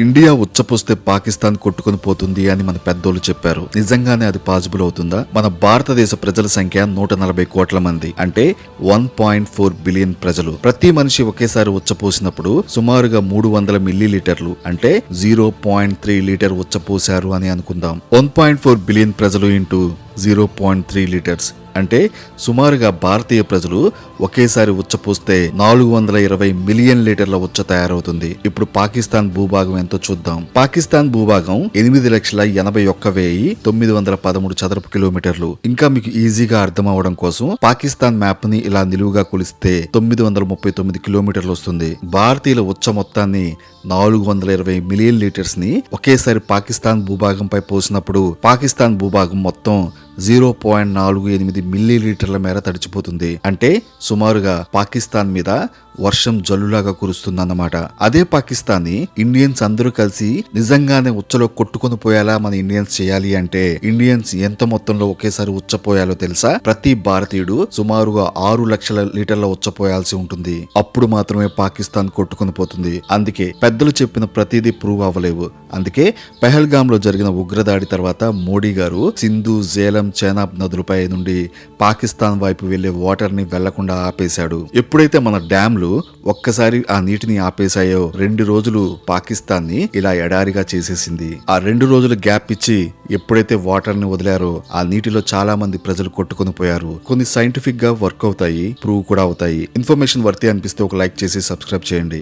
India ఉచ్చపోస్తే Pakistan కొట్టుకుని పోతుంది అని మన పెద్దోళ్ళు చెప్పారు. నిజంగానే అది పాజిబుల్ అవుతుందా? మన భారతదేశ ప్రజల సంఖ్య నూట నలభై కోట్ల మంది. అంటే వన్ పాయింట్ ఫోర్ బిలియన్ ప్రజలు. ప్రతి మనిషి ఒకేసారి ఉచ్చపోసినప్పుడు సుమారుగా మూడు వందల మిల్లీ లీటర్లు అంటే జీరో పాయింట్ త్రీ లీటర్ ఉచ్చపోశారు అని అనుకుందాం. వన్ పాయింట్ ఫోర్ బిలియన్ ప్రజలు into zero point three litres. అంటే సుమారుగా భారతీయ ప్రజలు ఒకేసారి ఉచ్చపోస్తే నాలుగు వందల ఇరవై మిలియన్ లీటర్ల ఉచ్చ తయారవుతుంది. ఇప్పుడు పాకిస్తాన్ భూభాగం ఎంతో చూద్దాం. పాకిస్తాన్ భూభాగం ఎనిమిది లక్షల ఎనభై ఒక్క వెయ్యి తొమ్మిది వందల పదమూడు చదరపు కిలోమీటర్లు. ఇంకా మీకు ఈజీగా అర్థం అవడం కోసం పాకిస్తాన్ మ్యాప్ని ఇలా నిలువుగా కొలిస్తే తొమ్మిది వందల ముప్పై తొమ్మిది కిలోమీటర్లు వస్తుంది. భారతీయుల ఉచ్చ మొత్తాన్ని నాలుగు వందల ఇరవై మిలియన్ లీటర్స్ని ఒకేసారి పాకిస్తాన్ భూభాగంపై పోసినప్పుడు పాకిస్తాన్ భూభాగం మొత్తం జీరో పాయింట్ నాలుగు ఎనిమిది మిల్లీ లీటర్ల మేర తడిచిపోతుంది. అంటే సుమారుగా పాకిస్తాన్ మీద వర్షం జల్లులాగా కురుస్తుందన్నమాట. అదే పాకిస్తాన్ని ఇండియన్స్ అందరూ కలిసి నిజంగానే ఉచ్చలో కొట్టుకొని పోయేలా మన ఇండియన్స్ చేయాలి అంటే ఇండియన్స్ ఎంత మొత్తంలో ఒకేసారి ఉచ్చపోయాలో తెలుసా? ప్రతి భారతీయుడు సుమారుగా ఆరు లక్షల లీటర్ల ఉచ్చపోయాల్సి ఉంటుంది. అప్పుడు మాత్రమే పాకిస్తాన్ కొట్టుకుని పోతుంది. అందుకే పెద్దలు చెప్పిన ప్రతిదీ ప్రూవ్ అవ్వలేవు. అందుకే పెహల్గామ్లో జరిగిన ఉగ్రదాడి తర్వాత మోడీ గారు సింధు జేలం చేనాబ్ నదులపై నుండి పాకిస్తాన్ వైపు వెళ్ళే వాటర్ని వెళ్ళకుండా ఆపేశాడు. ఎప్పుడైతే మన డ్యాంలు ఒక్కసారి ఆ నీటిని ఆపేశాయో రెండు రోజులు పాకిస్తాన్ని ఇలా ఎడారిగా చేసేసింది. ఆ రెండు రోజులు గ్యాప్ ఇచ్చి ఎప్పుడైతే వాటర్ని వదిలారో ఆ నీటిలో చాలా మంది ప్రజలు కొట్టుకొని పోయారు. కొన్ని సైంటిఫిక్గా వర్క్ అవుతాయి ప్రూవ్ కూడా అవుతాయి. ఇన్ఫర్మేషన్ వర్తి అనిపిస్తే ఒక లైక్ చేసి సబ్స్క్రైబ్ చేయండి.